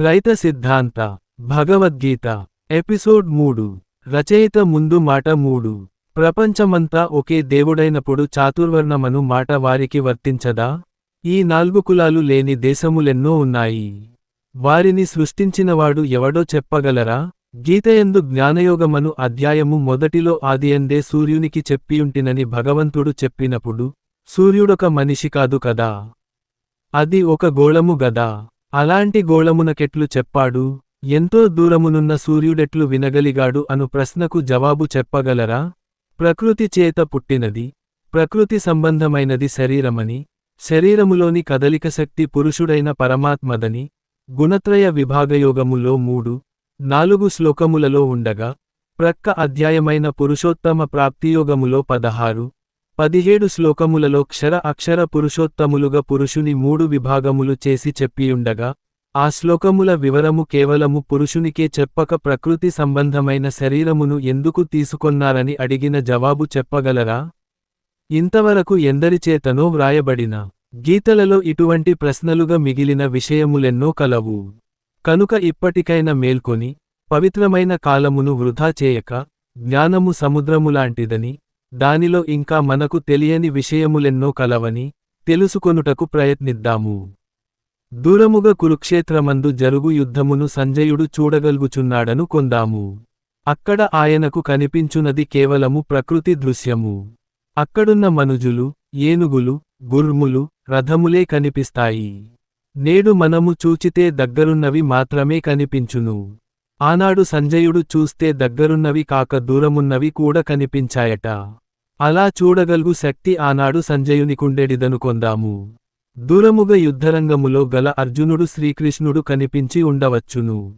త్రైత సిద్ధాంత భగవద్గీత ఎపిసోడ్ మూడు రచయిత ముందు మాట మూడు. ప్రపంచమంతా ఒకే దేవుడైనప్పుడు చాతుర్వర్ణమను మాట వారికి వర్తించదా? ఈ నాలుగు కులాలు లేని దేశములెన్నో ఉన్నాయి. వారిని సృష్టించినవాడు ఎవడో చెప్పగలరా? గీతయందు జ్ఞానయోగమను అధ్యాయము మొదటిలో ఆదియందే సూర్యునికి చెప్పియుంటినని భగవంతుడు చెప్పినప్పుడు సూర్యుడొక మనిషి కాదు కదా? అది ఒక గోళము గదా? అలాంటి గోళమునకెట్లు చెప్పాడు ఎంతో దూరమునున్న సూర్యుడెట్లు వినగలిగాడు అను ప్రశ్నకు జవాబు చెప్పగలరా? ప్రకృతి చేత పుట్టినది ప్రకృతి సంబంధమైనది శరీరమని శరీరములోని కదలిక శక్తి పురుషుడైన పరమాత్మదని గుణత్రయ విభాగయోగములో మూడు నాలుగు శ్లోకములలో ఉండగా ప్రక్క అధ్యాయమైన పురుషోత్తమ ప్రాప్తియోగములో పదహారు పదిహేడు శ్లోకములలో క్షర అక్షర పురుషోత్తములుగా పురుషుని మూడు విభాగములు చేసి చెప్పియుండగా ఆ శ్లోకముల వివరము కేవలము పురుషునికే చెప్పక ప్రకృతి సంబంధమైన శరీరమును ఎందుకు తీసుకొన్నారని అడిగిన జవాబు చెప్పగలరా? ఇంతవరకు ఎందరిచేతనో వ్రాయబడిన గీతలలో ఇటువంటి ప్రశ్నలుగా మిగిలిన విషయములెన్నో కలవు. కనుక ఇప్పటికైనా మేల్కొని పవిత్రమైన కాలమును వృధా చేయక జ్ఞానము సముద్రములాంటిదని దానిలో ఇంకా మనకు తెలియని విషయములెన్నో కలవని తెలుసుకొనుటకు ప్రయత్నిద్దాము. దూరముగా కురుక్షేత్రమందు జరుగు యుద్ధమును సంజయుడు చూడగలుగుచున్నాడను కొందాము. అక్కడ ఆయనకు కనిపించునది కేవలము ప్రకృతి దృశ్యము. అక్కడున్న మనుజులు ఏనుగులు గుర్ములు రథములే కనిపిస్తాయి. నేడు మనము చూచితే దగ్గరున్నవి మాత్రమే కనిపించును. ఆనాడు సంజయుడు చూస్తే దగ్గరున్నవి కాక దూరమున్నవి కూడా కనిపించాయట. అలా చూడగల్గు శక్తి ఆనాడు సంజయునికుండెడిదను కొందాము. యుద్ధరంగములో గల అర్జునుడు శ్రీకృష్ణుడు కనిపించి ఉండవచ్చును.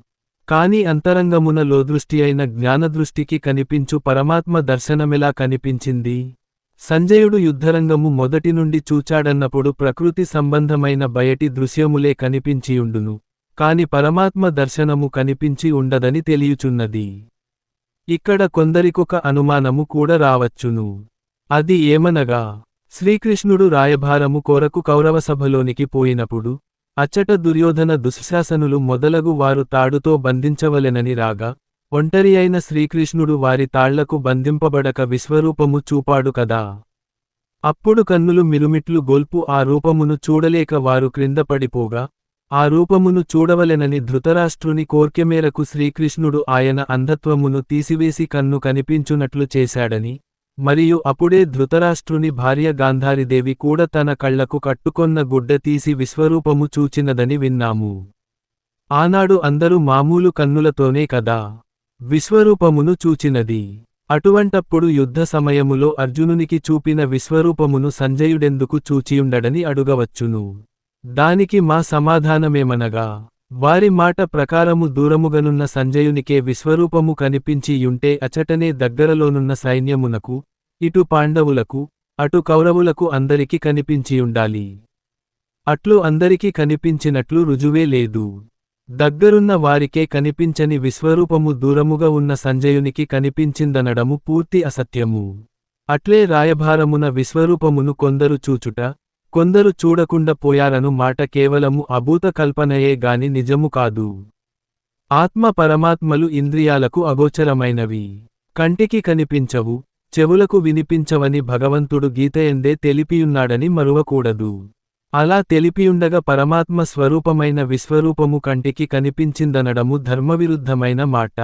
కాని అంతరంగమున లోదృష్టి అయిన జ్ఞానదృష్టికి కనిపించు పరమాత్మ దర్శనమెలా కనిపించింది? సంజయుడు యుద్ధరంగము మొదటి నుండి చూచాడన్నప్పుడు ప్రకృతి సంబంధమైన బయటి దృశ్యములే కనిపించియుండును. కాని పరమాత్మ దర్శనము కనిపించి ఉండదని తెలియుచున్నది. ఇక్కడ కొందరికొక అనుమానము కూడా రావచ్చును. అది ఏమనగా శ్రీకృష్ణుడు రాయభారము కోరకు కౌరవసభలోనికి పోయినప్పుడు అచ్చట దుర్యోధన దుశ్శాసనులు మొదలగు వారు తాడుతో బంధించవలెనని రాగా ఒంటరి అయిన శ్రీకృష్ణుడు వారి తాళ్ళకు బంధింపబడక విశ్వరూపము చూపాడు కదా. అప్పుడు కన్నులు మిరుమిట్లు గొల్పు ఆ రూపమును చూడలేక వారు క్రింద పడిపోగా ఆ రూపమును చూడవలెనని ధృతరాష్ట్రుని కోర్కెమేరకు శ్రీకృష్ణుడు ఆయన అంధత్వమును తీసివేసి కన్ను కనిపించునట్లు చేశాడని మరియు అప్పుడే ధృతరాష్ట్రుని భార్య గాంధారిదేవి కూడా తన కళ్ళకు కట్టుకొన్న గుడ్డ తీసి విశ్వరూపము చూచినదని విన్నాము. ఆనాడు అందరూ మామూలు కన్నులతోనే కదా విశ్వరూపమును చూచినది. అటువంటప్పుడు యుద్ధ సమయములో అర్జునునికి చూపిన విశ్వరూపమును సంజయుడెందుకు చూచియుండడని అడుగవచ్చును. దానికి మా సమాధానమేమనగా వారి మాట ప్రకారము దూరముగనున్న సంజయునికే విశ్వరూపము కనిపించియుంటే అచటనే దగ్గరలోనున్న సైన్యమునకు ఇటు పాండవులకు అటు కౌరవులకు అందరికి కనిపించియుండాలి అట్లు అందరికీ కనిపించినట్లు రుజువే లేదు. దగ్గరున్న వారికే కనిపించని విశ్వరూపము దూరముగా ఉన్న సంజయునికి కనిపించిందనడము పూర్తి అసత్యము. అట్లే రాయభారమున విశ్వరూపమును కొందరు చూచుట కొందరు చూడకుండా పోయారను మాట కేవలము అభూత కల్పనయే గాని నిజము కాదు. ఆత్మ పరమాత్మలు ఇంద్రియాలకు అగోచరమైనవి. కంటికి కనిపించవు చెవులకు వినిపించవని భగవంతుడు గీతయందే తెలిపియున్నాడని మరువకూడదు. అలా తెలిపియుండగా పరమాత్మ స్వరూపమైన విశ్వరూపము కంటికి కనిపించిందనడము ధర్మవిరుద్ధమైన మాట.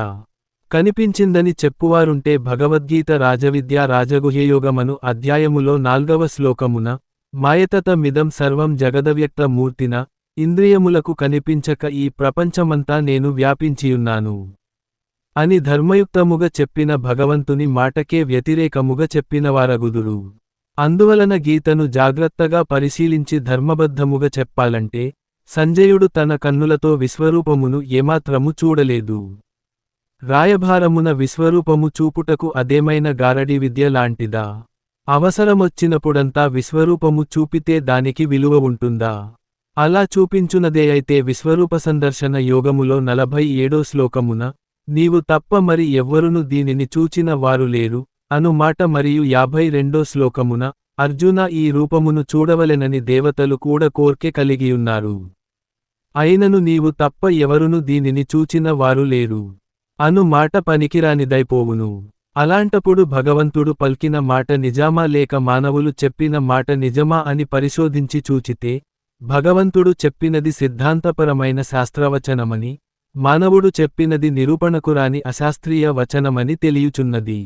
కనిపించిందని చెప్పువారుంటే భగవద్గీత రాజవిద్యా రాజగుహ్యయోగమను అధ్యాయములో నాల్గవ శ్లోకమున మాయతత మిదం సర్వం జగదవ్యక్త మూర్తిన ఇంద్రియములకు కనిపించక ఈ ప్రపంచమంతా నేను వ్యాపించియున్నాను. అని ధర్మయుక్తముగా చెప్పిన భగవంతుని మాటకే వ్యతిరేకముగా చెప్పినవారగుదురు. అందువలన గీతను జాగ్రత్తగా పరిశీలించి ధర్మబద్ధముగా చెప్పాలంటే సంజయుడు తన కన్నులతో విశ్వరూపమును ఏమాత్రము చూడలేదు. రాయభారమున విశ్వరూపము చూపుటకు అదేమైన గారడి విద్య లాంటిదా? అవసరమొచ్చినప్పుడంతా విశ్వరూపము చూపితే దానికి విలువ ఉంటుందా? అలా చూపించునదే అయితే విశ్వరూప సందర్శన యోగములో నలభై ఏడో శ్లోకమున నీవు తప్ప మరి ఎవ్వరును దీనిని చూచిన వారు లేరు అను మాట మరియు యాభై రెండో శ్లోకమున అర్జున ఈ రూపమును చూడవలెనని దేవతలు కూడా కోర్కె కలిగియున్నారు. అయినను నీవు తప్ప ఎవరును దీనిని చూచిన వారు లేరు అను మాట పనికిరానిదైపోవును. అలాంటప్పుడు భగవంతుడు పల్కిన మాట నిజామా లేక మానవులు చెప్పిన మాట నిజమా అని పరిశోధించి చూచితే భగవంతుడు చెప్పినది సిద్ధాంతపరమైన శాస్త్రవచనమని మానవుడు చెప్పినది నిరూపణకురాని అశాస్త్రీయ వచనమని తెలియుచున్నది.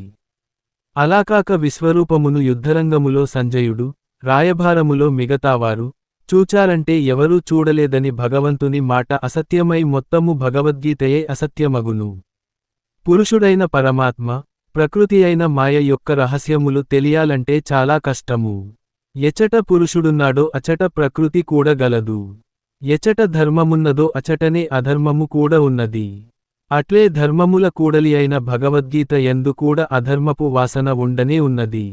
అలాకాక విశ్వరూపమును యుద్ధరంగములో సంజయుడు రాయభారములో మిగతావారు చూచారంటే ఎవరూ చూడలేదని భగవంతుని మాట అసత్యమై మొత్తము భగవద్గీతయే అసత్యమగును. పురుషుడైన పరమాత్మ ప్రకృతి అయిన మాయ యొక్క రహస్యములు తెలియాలంటే చాలా కష్టము. ఎచట పురుషుడున్నాడో అచట ప్రకృతి కూడా గలదు. ఎచట ధర్మమున్నదో అచటనే అధర్మము కూడా ఉన్నది. అట్లే ధర్మముల కూడలి అయిన భగవద్గీత ఎందు కూడా అధర్మపు వాసన ఉండనే ఉన్నది.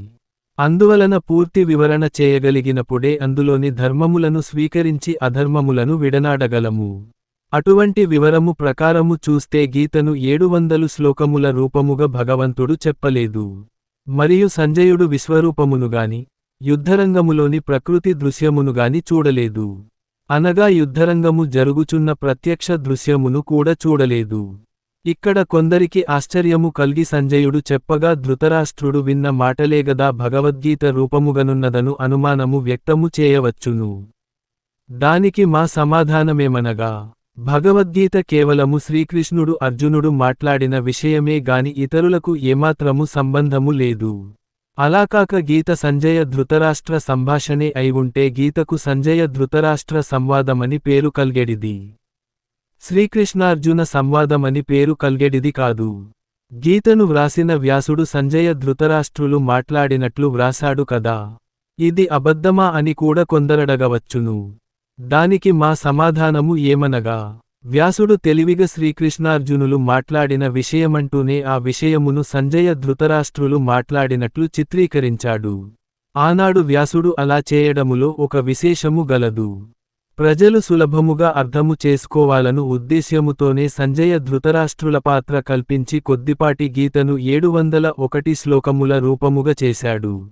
అందువలన పూర్తి వివరణ చేయగలిగినప్పుడే అందులోని ధర్మములను స్వీకరించి అధర్మములను విడనాడగలము. అటువంటి వివరము ప్రకారము చూస్తే గీతను ఏడు వందలు శ్లోకముల రూపముగా భగవంతుడు చెప్పలేదు. మరియు సంజయుడు విశ్వరూపమునుగాని యుద్ధరంగములోని ప్రకృతి దృశ్యమునుగాని చూడలేదు. అనగా యుద్ధరంగము జరుగుచున్న ప్రత్యక్ష దృశ్యమును కూడా చూడలేదు. ఇక్కడ కొందరికి ఆశ్చర్యము కల్గి సంజయుడు చెప్పగా ధృతరాష్ట్రుడు విన్న మాటలేగదా భగవద్గీత రూపముగనున్నదను అనుమానము వ్యక్తము చేయవచ్చును. దానికి మా సమాధానమేమనగా భగవద్గీత కేవలము శ్రీకృష్ణుడు అర్జునుడు మాట్లాడిన విషయమే గాని ఇతరులకు ఏమాత్రము సంబంధము లేదు. అలాకాక గీత సంజయ ధృతరాష్ట్ర సంభాషణే అయి ఉంటే గీతకు సంజయ ధృతరాష్ట్ర సంవాదమని పేరు కల్గెడిది. శ్రీకృష్ణార్జున సంవాదమని పేరు కల్గెడిది కాదు. గీతను వ్రాసిన వ్యాసుడు సంజయ ధృతరాష్ట్రులు మాట్లాడినట్లు వ్రాసాడు కదా. ఇది అబద్ధమా అని కూడా కొందరడగవచ్చును. దానికి మా సమాధానము ఏమనగా వ్యాసుడు తెలివిగా శ్రీకృష్ణార్జునులు మాట్లాడిన విషయమంటూనే ఆ విషయమును సంజయ ధృతరాష్ట్రులు మాట్లాడినట్లు చిత్రీకరించాడు. ఆనాడు వ్యాసుడు అలా చేయడములో ఒక విశేషము గలదు. ప్రజలు సులభముగా అర్థము చేసుకోవాలను ఉద్దేశ్యముతోనే సంజయ ధృతరాష్ట్రుల పాత్ర కల్పించి కొద్దిపాటి గీతను ఏడు వందల ఒకటి శ్లోకముల రూపముగా చేశాడు.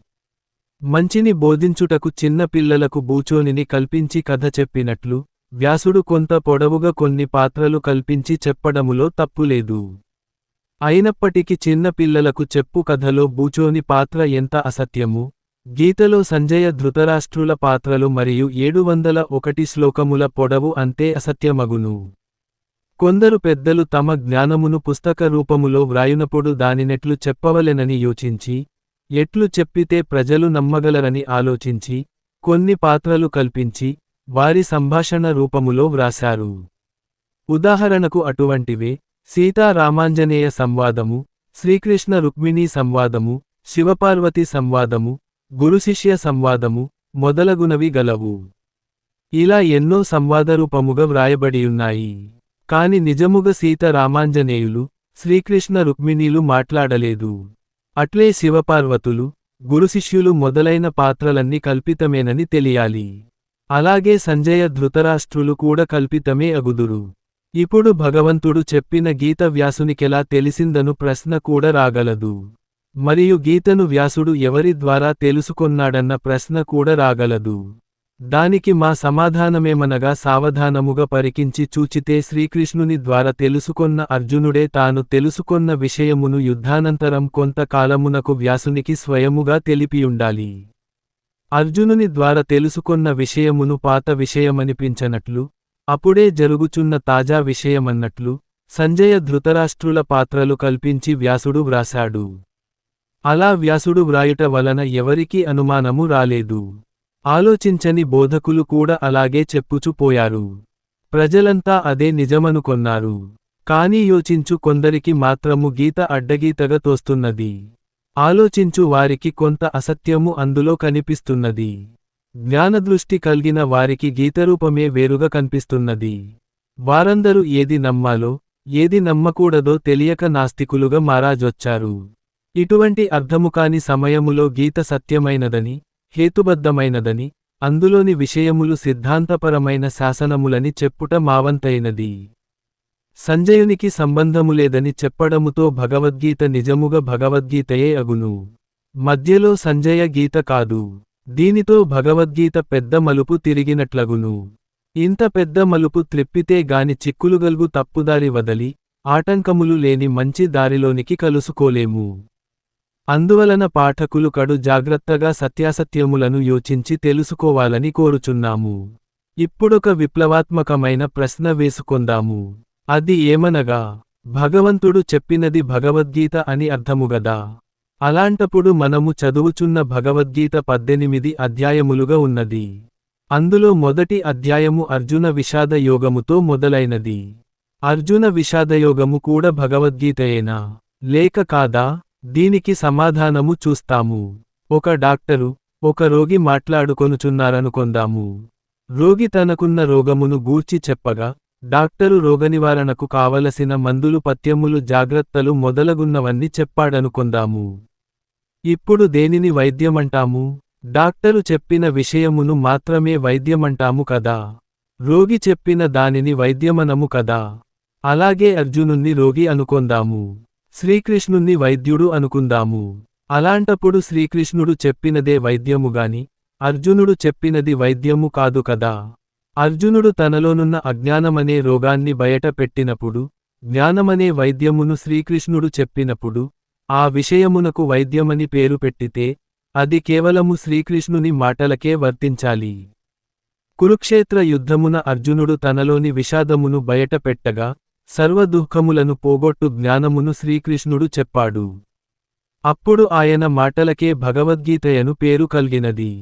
మంచిని బోధించుటకు చిన్న పిల్లలకు బూచోనిని కల్పించి కథ చెప్పినట్లు వ్యాసుడు కొంత పొడవుగా కొన్ని పాత్రలు కల్పించి చెప్పడములో తప్పులేదు. అయినప్పటికీ చిన్న పిల్లలకు చెప్పు కథలో బూచోని పాత్ర ఎంత అసత్యము? గీతలో సంజయ ధృతరాష్ట్రుల పాత్రలు మరియు ఏడు వందల ఒకటి శ్లోకముల పొడవు అంతే అసత్యమగును. కొందరు పెద్దలు తమ జ్ఞానమును పుస్తక రూపములో వ్రాయునప్పుడు దానినెట్లు చెప్పవలెనని యోచించి ఎట్లు చెప్పితే ప్రజలు నమ్మగలరని ఆలోచించి కొన్ని పాత్రలు కల్పించి వారి సంభాషణ రూపములో వ్రాశారు. ఉదాహరణకు అటువంటివే సీతారామాంజనేయ సంవాదము శ్రీకృష్ణ రుక్మిణీ సంవాదము శివపార్వతి సంవాదము గురుశిష్య సంవాదము మొదలగునవి గలవు. ఇలా ఎన్నో సంవాదరూపముగా వ్రాయబడియున్నాయి. కాని నిజముగా సీత రామాంజనేయులు శ్రీకృష్ణ రుక్మిణీలు మాట్లాడలేదు. అట్లే శివపార్వతులు గురుశిష్యులు మొదలైన పాత్రలన్నీ కల్పితమేనని తెలియాలి. అలాగే సంజయ ధృతరాష్ట్రులు కూడా కల్పితమే అగుదురు. ఇప్పుడు భగవంతుడు చెప్పిన గీత వ్యాసునికెలా తెలిసిందను ప్రశ్న కూడా రాగలదు. మరియు గీతను వ్యాసుడు ఎవరి ద్వారా తెలుసుకొన్నాడన్న ప్రశ్న కూడా రాగలదు. దానికి మా సమాధానమేమనగా సావధానముగా పరికించి చూచితే శ్రీకృష్ణుని ద్వారా తెలుసుకొన్న అర్జునుడే తాను తెలుసుకొన్న విషయమును యుద్ధానంతరం కొంతకాలమునకు వ్యాసునికి స్వయముగా తెలిపియుండాలి. అర్జునుని ద్వారా తెలుసుకొన్న విషయమును పాత విషయమనిపించనట్లు అప్పుడే జరుగుచున్న తాజా విషయమన్నట్లు సంజయ ధృతరాష్ట్రుల పాత్రలు కల్పించి వ్యాసుడు వ్రాశాడు. అలా వ్యాసుడు వ్రాయుట వలన ఎవరికీ అనుమానము రాలేదు. ఆలోచించని బోధకులు కూడా అలాగే చెప్పుచుపోయారు ప్రజలంతా అదే నిజమనుకొన్నారు. కాని యోచించు కొందరికి మాత్రము గీత అడ్డగీతగా తోస్తున్నది. ఆలోచించు వారికి కొంత అసత్యము అందులో కనిపిస్తున్నది. జ్ఞానదృష్టి కల్గిన వారికి గీతరూపమే వేరుగా కనిపిస్తున్నది. వారందరూ ఏది నమ్మాలో ఏది నమ్మకూడదో తెలియక నాస్తికులుగా మారాజొచ్చారు. ఇటువంటి అర్థముకాని సమయములో గీత సత్యమైనదని హేతుబద్ధమైనదని అందులోని విషయములు సిద్ధాంతపరమైన శాసనములని చెప్పుట మావంతైనది. సంజయునికి సంబంధములేదని చెప్పడముతో భగవద్గీత నిజముగా భగవద్గీతయే అగును. మధ్యలో సంజయ గీత కాదు. దీనితో భగవద్గీత పెద్ద మలుపు తిరిగినట్లగును. ఇంత పెద్ద మలుపు త్రిప్పితే గాని చిక్కులుగల్గు తప్పుదారి వదలి ఆటంకములు లేని మంచి దారిలోనికి కలుసుకోలేము. అందువలన పాఠకులు కడు జాగ్రత్తగా సత్యాసత్యములను యోచించి తెలుసుకోవాలని కోరుచున్నాము. ఇప్పుడొక విప్లవాత్మకమైన ప్రశ్న వేసుకొందాము. అది ఏమనగా భగవంతుడు చెప్పినది భగవద్గీత అని అర్థముగదా అలాంటప్పుడు మనము చదువుచున్న భగవద్గీత పద్దెనిమిది అధ్యాయములుగా ఉన్నది. అందులో మొదటి అధ్యాయము అర్జున విషాద యోగముతో మొదలైనది. అర్జున విషాదయోగము కూడా భగవద్గీతయేనా? లేక కాదా? దీనికి సమాధానము చూస్తాము. ఒక డాక్టరు ఒక రోగి మాట్లాడుకొనుచున్నారనుకొందాము. రోగి తనకున్న రోగమును గూర్చి చెప్పగా డాక్టరు రోగనివారణకు కావలసిన మందులు పత్యములు జాగ్రత్తలు మొదలగున్నవన్నీ చెప్పాడనుకొందాము. ఇప్పుడు దేనిని వైద్యమంటాము? డాక్టరు చెప్పిన విషయమును మాత్రమే వైద్యమంటాము కదా? రోగి చెప్పిన దానిని వైద్యమనము కదా? అలాగే అర్జునుణ్ణి రోగి అనుకొందాము. శ్రీకృష్ణుణ్ణి వైద్యుడు అనుకుందాము. అలాంటప్పుడు శ్రీకృష్ణుడు చెప్పినదే వైద్యముగాని అర్జునుడు చెప్పినది వైద్యము కాదు కదా. అర్జునుడు తనలోనున్న అజ్ఞానమనే రోగాన్ని బయట పెట్టినప్పుడు జ్ఞానమనే వైద్యమును శ్రీకృష్ణుడు చెప్పినప్పుడు ఆ విషయమునకు వైద్యమని పేరు పెట్టితే అది కేవలము శ్రీకృష్ణుని మాటలకే వర్తించాలి. కురుక్షేత్ర యుద్ధమున అర్జునుడు తనలోని విషాదమును బయటపెట్టగా సర్వదుఃఖములను పోగొట్టు జ్ఞానమును శ్రీకృష్ణుడు చెప్పాడు. అప్పుడు ఆయన మాటలకే భగవద్గీతయను పేరు కల్గినది.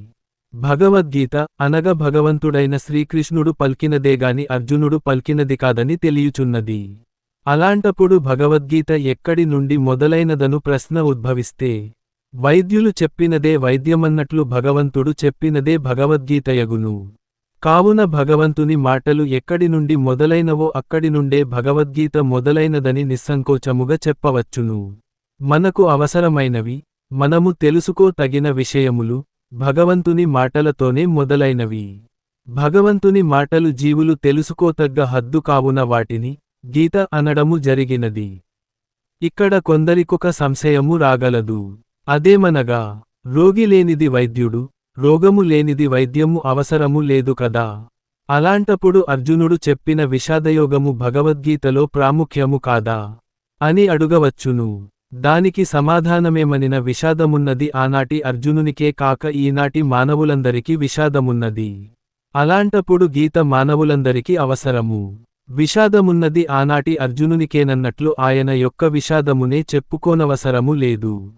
భగవద్గీత అనగ భగవంతుడైన శ్రీకృష్ణుడు పల్కినదేగాని అర్జునుడు పల్కినది కాదని తెలియుచున్నది. అలాంటప్పుడు భగవద్గీత ఎక్కడి నుండి మొదలైనదను ప్రశ్న ఉద్భవిస్తే వైద్యులు చెప్పినదే వైద్యమన్నట్లు భగవంతుడు చెప్పినదే భగవద్గీతయగును కావున భగవంతుని మాటలు ఎక్కడి నుండి మొదలైనవో అక్కడి నుండే భగవద్గీత మొదలైనదని నిస్సంకోచముగా చెప్పవచ్చును. మనకు అవసరమైనవి మనము తెలుసుకో తగిన విషయములు భగవంతుని మాటలతోనే మొదలైనవి. భగవంతుని మాటలు జీవులు తెలుసుకోతగ్గ హద్దు కావున వాటిని గీత అనడము జరిగినది. ఇక్కడ కొందరికొక సంశయము రాగలదు. అదేమనగా రోగి లేనిది వైద్యుడు రోగము లేనిది వైద్యము అవసరము లేదు కదా? అలాంటప్పుడు అర్జునుడు చెప్పిన విషాదయోగము భగవద్గీతలో ప్రాముఖ్యము కాదా? అని అడుగవచ్చును. దానికి సమాధానమేమనిన విషాదమున్నది ఆనాటి అర్జునునికే కాక ఈనాటి మానవులందరికీ విషాదమున్నది. అలాంటప్పుడు గీత మానవులందరికీ అవసరము. విషాదమున్నది ఆనాటి అర్జునునికేనన్నట్లు ఆయన యొక్క విషాదమునే చెప్పుకోనవసరము లేదు.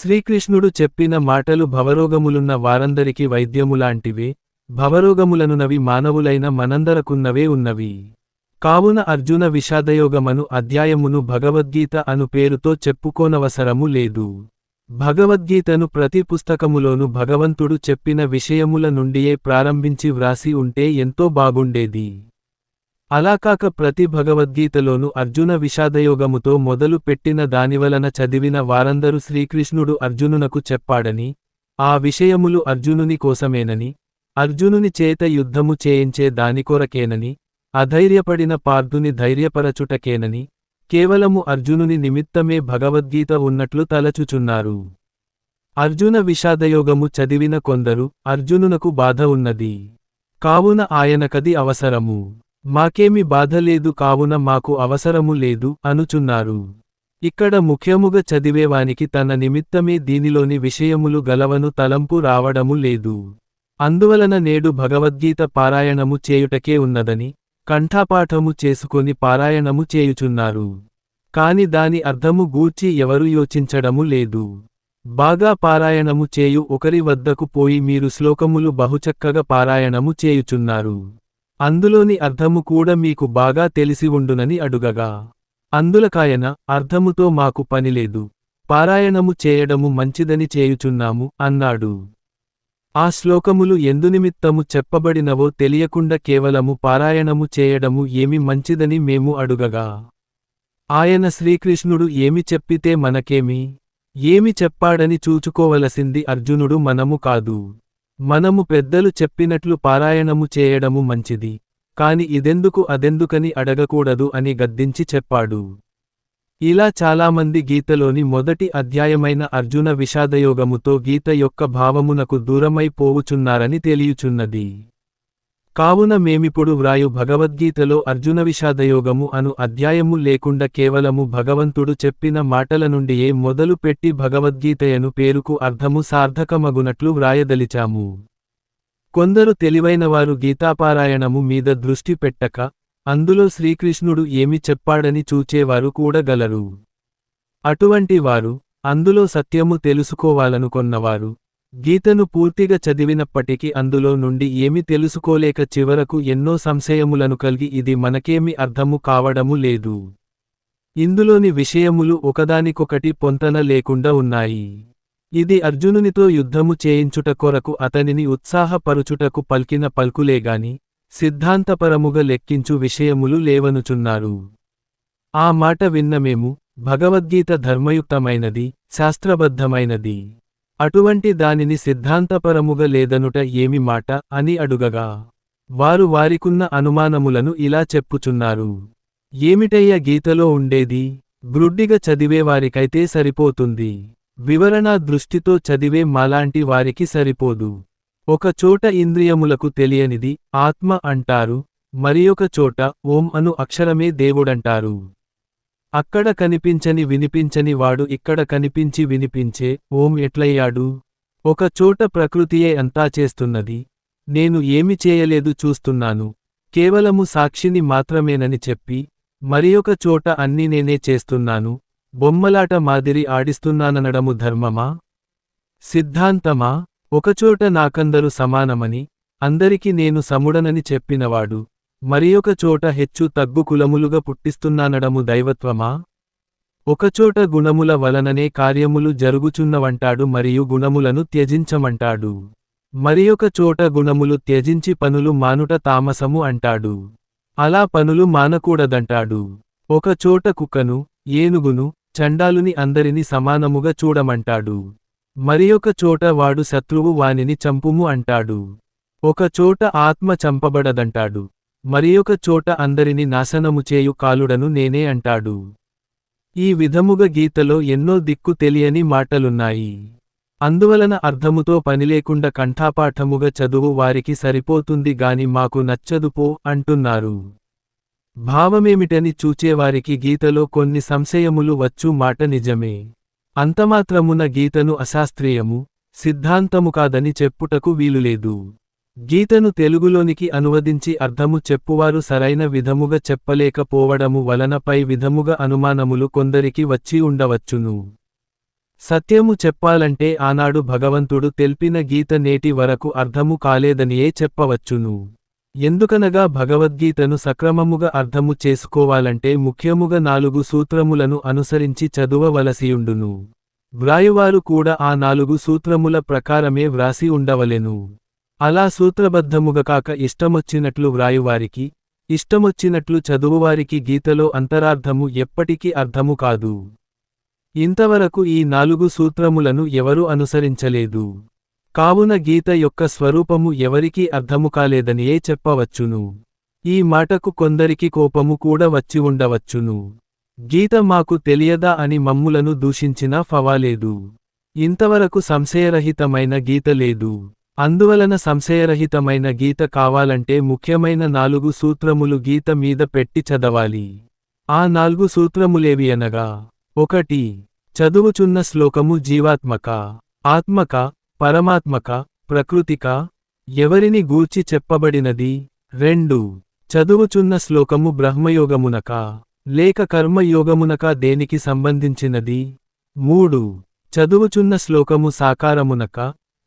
శ్రీకృష్ణుడు చెప్పిన మాటలు భవరోగములున్న వారందరికి వైద్యములాంటివే భవరోగములనునవి మానవులైన మనందరకున్నవే ఉన్నవి. కావున అర్జున విషాదయోగమను అధ్యాయమును భగవద్గీత అను పేరుతో చెప్పుకోనవసరము లేదు. భగవద్గీతను ప్రతి పుస్తకములోను భగవంతుడు చెప్పిన విషయముల నుండియే ప్రారంభించి వ్రాసి ఉంటే ఎంతో బాగుండేది. అలాకాక ప్రతి భగవద్గీతలోను అర్జున విషాదయోగముతో మొదలు పెట్టిన దానివలన చదివిన వారందరూ శ్రీకృష్ణుడు అర్జునునకు చెప్పాడని ఆ విషయములు అర్జునుని కోసమేనని అర్జునుని చేత యుద్ధము చేయించే దానికొరకేనని అధైర్యపడిన పార్థుని ధైర్యపరచుటకేనని కేవలము అర్జునుని నిమిత్తమే భగవద్గీత ఉన్నట్లు తలచుచున్నారు. అర్జున విషాదయోగము చదివిన కొందరు అర్జునునకు బాధ ఉన్నది. కావున ఆయనకది అవసరము. మాకేమి బాధ లేదు కావున మాకు అవసరము లేదు అనుచున్నారు. ఇక్కడ ముఖ్యముగా చదివేవానికి తన నిమిత్తమే దీనిలోని విషయములు గలవను తలంపు రావడము లేదు. అందువలన నేడు భగవద్గీత పారాయణము చేయుటకే ఉన్నదని కంఠాపాఠము చేసుకొని పారాయణము చేయుచున్నారు. కాని దాని అర్థము గూర్చి ఎవరు యోచించడము లేదు. బాగా పారాయణము చేయు ఒకరి వద్దకు పోయి మీరు శ్లోకములు బహుచక్కగా పారాయణము చేయుచున్నారు. అందులోని అర్థము కూడా మీకు బాగా తెలిసి ఉండునని అడుగగా. అందులకాయన అర్థముతో మాకు పనిలేదు పారాయణము చేయడము మంచిదని చేయుచున్నాము అన్నాడు. ఆ శ్లోకములు ఎందునిమిత్తము చెప్పబడినవో తెలియకుండా కేవలము పారాయణము చేయడము ఏమి మంచిదని మేము అడుగగా. ఆయన శ్రీకృష్ణుడు ఏమి చెప్పితే మనకేమి? ఏమి చెప్పాడని చూచుకోవలసింది అర్జునుడు మనము కాదు. మనము పెద్దలు చెప్పినట్లు పారాయణము చేయడము మంచిది. కాని ఇదెందుకు అదెందుకని అడగకూడదు అని గద్దించి చెప్పాడు. ఇలా చాలామంది గీతలోని మొదటి అధ్యాయమైన అర్జున విషాదయోగముతో గీత యొక్క భావమునకు దూరమై పోవుచున్నారని తెలియుచున్నది. కావున మేమిప్పుడు వ్రాయు భగవద్గీతలో అర్జున విషాదయోగము అను అధ్యాయము లేకుండా కేవలము భగవంతుడు చెప్పిన మాటల నుండియే మొదలు పెట్టి భగవద్గీతయను పేరుకు అర్థము సార్థకమగునట్లు వ్రాయదలిచాము. కొందరు తెలివైనవారు గీతాపారాయణము మీద దృష్టి పెట్టక అందులో శ్రీకృష్ణుడు ఏమి చెప్పాడని చూచేవారు కూడగలరు అటువంటి వారు అందులో సత్యము తెలుసుకోవాలనుకొన్నవారు గీతను పూర్తిగా చదివినప్పటికీ అందులో నుండి ఏమి తెలుసుకోలేక చివరకు ఎన్నో సంశయములను కలిగి ఇది మనకేమి అర్థము కావడము లేదు. ఇందులోని విషయములు ఒకదానికొకటి పొంతన లేకుండా ఉన్నాయి. ఇది అర్జునునితో యుద్ధము చేయించుట కొరకు అతనిని ఉత్సాహపరుచుటకు పల్కిన పల్కులేగాని సిద్ధాంతపరముగా లెక్కించు విషయములు లేవనుచున్నారు. ఆ మాట విన్నమేము భగవద్గీత ధర్మయుక్తమైనది శాస్త్రబద్ధమైనది. అటువంటి దానిని సిద్ధాంతపరముగా లేదనుట ఏమి మాట? అని అడుగగా. వారు వారికున్న అనుమానములను ఇలా చెప్పుచున్నారు. ఏమిటయ్య గీతలో ఉండేది? గ్రుడ్డిగా చదివేవారికైతే సరిపోతుంది. వివరణ దృష్టితో చదివే మాలాంటి వారికి సరిపోదు. ఒక చోట ఇంద్రియములకు తెలియనిది ఆత్మ అంటారు మరియొక చోట ఓం అను అక్షరమే దేవుడంటారు. అక్కడ కనిపించని వినిపించని వాడు ఇక్కడ కనిపించి వినిపించే ఓం ఎట్లయ్యాడు? ఒక చోట ప్రకృతియే అంతా చేస్తున్నది. నేను ఏమి చేయలేదు చూస్తున్నాను. కేవలము సాక్షిని మాత్రమేనని చెప్పి మరియొక చోట అన్ని నేనే చేస్తున్నాను. బొమ్మలాట మాదిరి ఆడిస్తున్నాననడము ధర్మమా? సిద్ధాంతమా? ఒకచోట నాకందరు సమానమని అందరికి నేను సముడనని చెప్పినవాడు. మరియొక చోట హెచ్చు తగ్గు కులములుగా పుట్టిస్తున్నానడము దైవత్వమా? ఒకచోట గుణముల వలననే కార్యములు జరుగుచున్నవంటాడు మరియు గుణములను త్యజించమంటాడు. మరియొక చోట గుణములు త్యజించి పనులు మానుట తామసము అంటాడు. అలా పనులు మానకూడదంటాడు. ఒకచోట కుక్కను ఏనుగును చండాలుని అందరిని సమానముగా చూడమంటాడు. మరియొక చోట వాడు శత్రువు వానిని చంపుము అంటాడు. ఒకచోట ఆత్మ చంపబడదంటాడు. మరియొక చోట అందరిని నాశనము చేయు కాలుడను నేనే అంటాడు. ఈ విధముగా గీతలో ఎన్నో దిక్కు తెలియని మాటలున్నాయి. అందువలన అర్థముతో పనిలేకుండా కంఠాపాఠముగా చదువు వారికి సరిపోతుంది గాని మాకు నచ్చదుపో అంటున్నారు. భావమేమిటని చూచేవారికి గీతలో కొన్ని సంశయములు వచ్చు మాట నిజమే. అంతమాత్రమున గీతను అశాస్త్రీయము సిద్ధాంతము కాదని చెప్పుటకు వీలులేదు. గీతను తెలుగులోనికి అనువదించి అర్థము చెప్పువారు సరైన విధముగా చెప్పలేకపోవడము వలన పై విధముగా అనుమానములు కొందరికి వచ్చి ఉండవచ్చును. సత్యము చెప్పాలంటే ఆనాడు భగవంతుడు తెల్పిన గీత నేటి వరకు అర్థము కాలేదనియే చెప్పవచ్చును. ఎందుకనగా భగవద్గీతను సక్రమముగా అర్థము చేసుకోవాలంటే ముఖ్యముగా నాలుగు సూత్రములను అనుసరించి చదువవలసియుండును. వ్రాయువారు కూడా ఆ నాలుగు సూత్రముల ప్రకారమే వ్రాసి ఉండవలెను. అలా సూత్రబద్ధముగా కాక ఇష్టమొచ్చినట్లు వ్రాయువారికి ఇష్టమొచ్చినట్లు చదువువారికి గీతలో అంతరార్థము ఎప్పటికీ అర్థము కాదు. ఇంతవరకు ఈ నాలుగు సూత్రములను ఎవరు అనుసరించలేదు. కావున గీత యొక్క స్వరూపము ఎవరికీ అర్థము కాలేదనియే చెప్పవచ్చును. ఈ మాటకు కొందరికి కోపము కూడా వచ్చి ఉండవచ్చును. గీత మాకు తెలియదా అని మమ్ములను దూషించినా ఫవాలేదు. ఇంతవరకు సంశయరహితమైన గీత లేదు. అందువలన సంశయరహితమైన గీత కావాలంటే ముఖ్యమైన నాలుగు సూత్రములు గీత మీద పెట్టి చదవాలి. ఆ నాలుగు సూత్రములేవి అనగా ఒకటి చదువుచున్న శ్లోకము జీవాత్మక ఆత్మక పరమాత్మక ప్రకృతిక ఎవరిని గూర్చి చెప్పబడినది. రెండు చదువుచున్న శ్లోకము బ్రహ్మయోగమునక లేక కర్మయోగమునక దేనికి సంబంధించినది. మూడు చదువుచున్న శ్లోకము సాకారమునక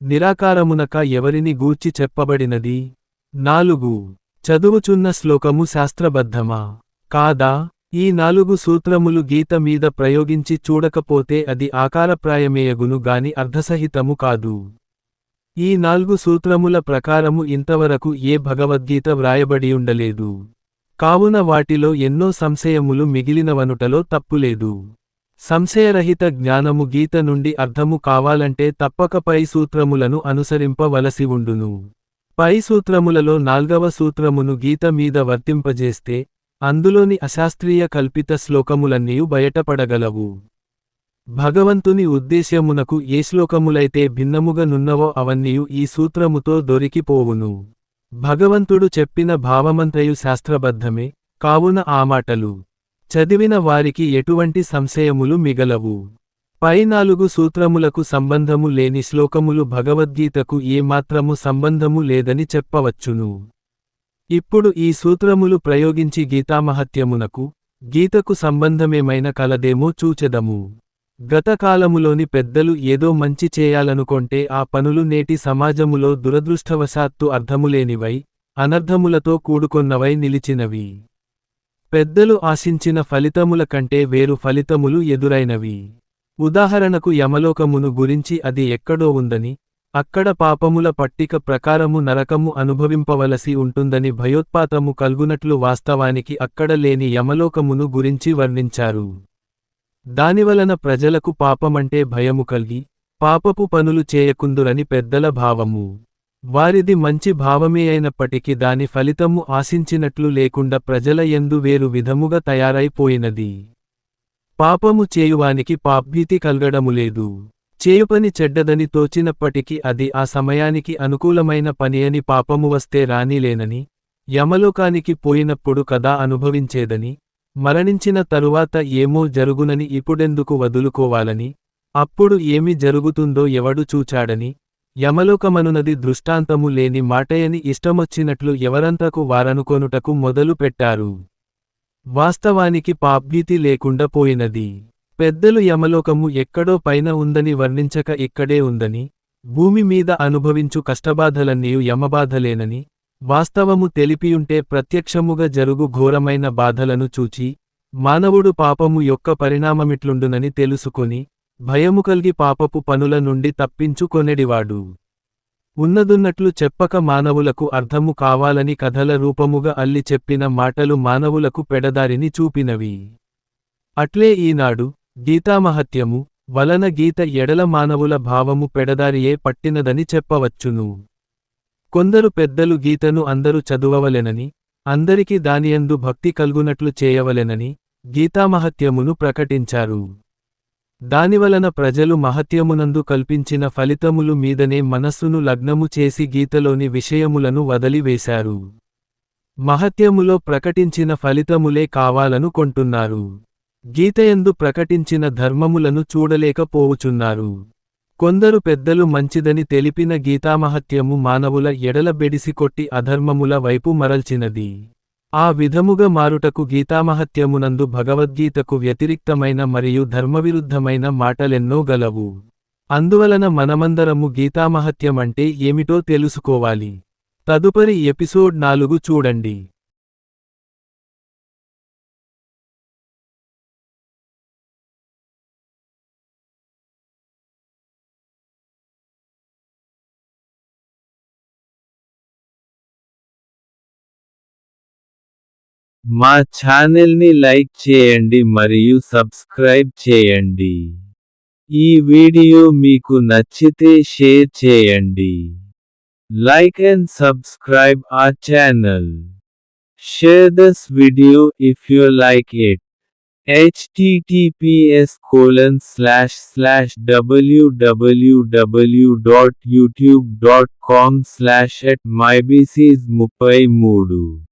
నిరాకారమునక ఎవరిని గూర్చి చెప్పబడినది? నాలుగు. చదువుచున్న శ్లోకము శాస్త్రబద్ధమా? కాదా? ఈ నాలుగు సూత్రములు గీత మీద ప్రయోగించి చూడకపోతే అది ఆకారప్రాయమేయగును గాని అర్ధసహితము కాదు. ఈ నాలుగు సూత్రముల ప్రకారము ఇంతవరకు ఏ భగవద్గీత వ్రాయబడియుండలేదు. కావున వాటిలో ఎన్నో సంశయములు మిగిలినవనుటలో తప్పులేదు. సంశయరహిత జ్ఞానము గీత నుండి అర్థము కావాలంటే తప్పక పై సూత్రములను అనుసరింపవలసి ఉండును. పై సూత్రములలో నాల్గవ సూత్రమును గీత మీద వర్తింపజేస్తే అందులోని అశాస్త్రీయ కల్పిత శ్లోకములన్నీయు బయటపడగలవు. భగవంతుని ఉద్దేశ్యమునకు ఏ శ్లోకములైతే భిన్నముగా నున్నవో అవన్నీయు ఈ సూత్రముతో దొరికిపోవును. భగవంతుడు చెప్పిన భావమంతయు శాస్త్రబద్ధమే కావున ఆ మాటలు. చదివిన వారికి ఎటువంటి సంశయములు మిగలవు. పై నాలుగు సూత్రములకు సంబంధము లేని శ్లోకములు భగవద్గీతకు ఏమాత్రము సంబంధము లేదని చెప్పవచ్చును. ఇప్పుడు ఈ సూత్రములు ప్రయోగించి గీతామహత్యమునకు గీతకు సంబంధమేమైన కలదేమో చూచెదము. గతకాలములోని పెద్దలు ఏదో మంచి చేయాలనుకొంటే ఆ పనులు నేటి సమాజములో దురదృష్టవశాత్తు అర్థములేనివై అనర్థములతో కూడుకొన్నవై నిలిచినవి. పెద్దలు ఆశించిన ఫలితముల కంటే వేరు ఫలితములు ఎదురైనవి. ఉదాహరణకు యమలోకమును గురించి అది ఎక్కడో ఉందని అక్కడ పాపముల పట్టిక ప్రకారము నరకము అనుభవింపవలసి ఉంటుందని భయోత్పాతము కల్గునట్లు వాస్తవానికి అక్కడ లేని యమలోకమును గురించి వర్ణించారు. దానివలన ప్రజలకు పాపమంటే భయము కల్గి పాపపు పనులు చేయకుందురని పెద్దల భావము. వారిది మంచి భావమే అయినప్పటికీ దాని ఫలితము ఆశించినట్లు లేకుండా ప్రజల ఎందు వేరు విధముగా తయారైపోయినది. పాపము చేయువానికి పాప్భీతి కలగడములేదు చేయుపని చెడ్డదని తోచినప్పటికీ అది ఆ సమయానికి అనుకూలమైన పని అని పాపము వస్తే రానిలేనని యమలోకానికి పోయినప్పుడు కదా అనుభవించేదని మరణించిన తరువాత ఏమో జరుగునని ఇప్పుడెందుకు వదులుకోవాలని అప్పుడు ఏమి జరుగుతుందో ఎవడు చూచాడని యమలోకమనునది దృష్టాంతము లేని మాటయని ఇష్టమొచ్చినట్లు ఎవరంతకు వారనుకొనుటకు మొదలు పెట్టారు. వాస్తవానికి పాప్భీతి లేకుండా పోయినది. పెద్దలు యమలోకము ఎక్కడో పైన ఉందని వర్ణించక ఇక్కడే ఉందని భూమి మీద అనుభవించు కష్టబాధలన్నీయు యమబాధలేనని వాస్తవము తెలిపియుంటే ప్రత్యక్షముగా జరుగు ఘోరమైన బాధలను చూచి మానవుడు పాపము యొక్క పరిణామమిట్లుండునని తెలుసుకొని భయము కల్గి పాపపు పనుల నుండి తప్పించుకొనెడివాడు. ఉన్నదున్నట్లు చెప్పక మానవులకు అర్థము కావాలని కథల రూపముగా అల్లి చెప్పిన మాటలు మానవులకు పెడదారిని చూపినవి. అట్లే ఈనాడు గీతామహత్యము వలన గీత ఎడల మానవుల భావము పెడదారియే పట్టినదని చెప్పవచ్చును. కొందరు పెద్దలు గీతను అందరూ చదువవలెనని అందరికీ దానియందు భక్తి కల్గునట్లు చేయవలెనని గీతామహత్యమును ప్రకటించారు. దానివలన ప్రజలు మహత్యమునందు కల్పించిన ఫలితములు మీదనే మనస్సును లగ్నము చేసి గీతలోని విషయములను వదిలివేశారు. మహత్యములో ప్రకటించిన ఫలితములే కావాలను కొంటున్నారు. గీతయందు ప్రకటించిన ధర్మములను చూడలేకపోవుచున్నారు. కొందరు పెద్దలు మంచిదని తెలిపిన గీతామహత్యము మానవుల ఎడల బెడిసికొట్టి అధర్మముల వైపు మరల్చినది. ఆ విధముగా మారుటకు గీతామహత్యమునందు భగవద్గీతకు వ్యతిరిక్తమైన మరియు ధర్మవిరుద్ధమైన మాటలెన్నో గలవు. అందువలన మనమందరము గీతామహత్యమంటే ఏమిటో తెలుసుకోవాలి. తదుపరి ఎపిసోడ్ నాలుగు చూడండి. మా ఛానల్ని లైక్ చేయండి మరియు సబ్స్క్రైబ్ చేయండి. ఈ వీడియో మీకు నచ్చితే షేర్ చేయండి. లైక్ అండ్ సబ్స్క్రైబ్ ఆ channel. Share this video if you like it. https colon slash slash www.youtube.com slash at myBCs ముప్పై మూడు